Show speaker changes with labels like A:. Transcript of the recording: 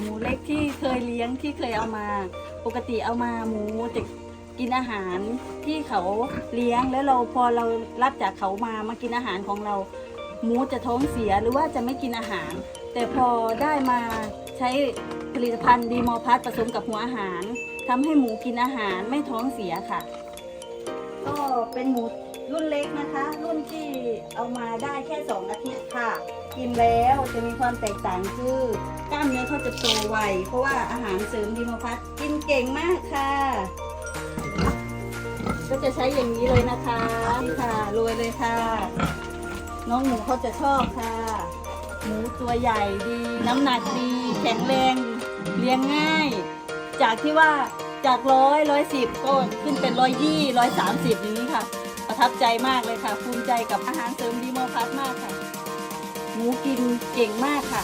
A: หมูเล็กที่เคยเลี้ยงที่เคยเอามา ปกติเอามาหมูจะกินอาหารที่เขาเลี้ยงแล้วเราพอเรารับจากเขามามากินอาหารของเรา หมูจะท้องเสียหรือว่าจะไม่กินอาหาร แต่พอได้มาใช้ผลิตภัณฑ์ดีมอพัทผสมกับหัวอาหารทำให้หมูกินอาหารไม่ท้องเสียค่ะ ก็เป็นหมูรุ่นเล็กนะคะ รุ่นที่เอามาได้แค่ 2 อาทิตย์ค่ะ กินแล้วจะมีความแตกต่างคือกล้ามเนื้อเขาจะโตไวเพราะว่าอาหารเสริมดีมพัทกินเก่งมากค่ะ ก็จะใช้อย่างนี้เลยนะคะนี่ค่ะโรยเลยค่ะ น้องหมูเขาจะชอบค่ะ หมูตัวใหญ่ดี น้ำหนักดี แข็งแรงเลี้ยงง่าย จากที่ว่าจากร้อยร้อยสิบก็ขึ้นเป็นร้อยยี่ร้อยสามสิบอย่างนี้ค่ะ ประทับใจมากเลยค่ะภูมิใจกับอาหารเสริมดีโมพัทมากค่ะ หมูกินเก่งมากค่ะ